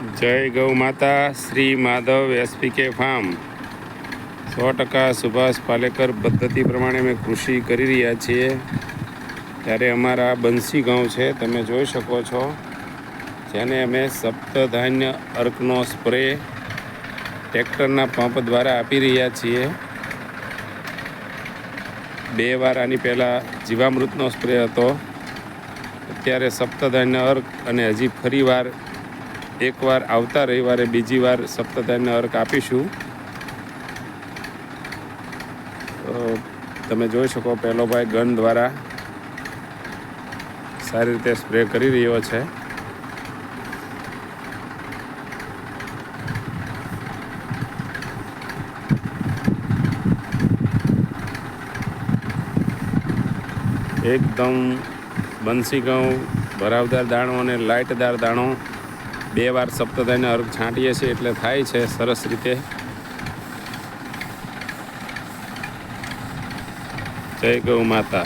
જય ગૌ માતા શ્રી માધવ એસપીકે ફાર્મ સો ટકા સુભાષ પાલેકર પદ્ધતિ પ્રમાણે અમે કૃષિ કરી રહ્યા છીએ. ત્યારે અમારા બંસી ગાંવ છે, તમે જોઈ શકો છો. જેને અમે સપ્તધાન્ય અર્કનો સ્પ્રે ટ્રેક્ટરના પંપ દ્વારા આપી રહ્યા છીએ. બે વાર આની પહેલાં જીવામૃતનો સ્પ્રે હતો. અત્યારે સપ્તધાન્ય અર્ક અને હજી ફરીવાર એકવાર આવતા રવિવારે બીજી વાર સપ્તાહને અર્ક આપીશું. તમે જોઈ શકો પહેલો ભાઈ ગન દ્વારા સારી રીતે સ્પ્રે કરી રહ્યો છે. એકદમ બંસી ઘઉં, ભરાવદાર દાણો અને લાઇટદાર દાણો બે વાર સપ્તદાયને અર્ઘ છાંટીએ છીએ એટલે થાય છે સરસ રીતે. જય ગૌ માતા.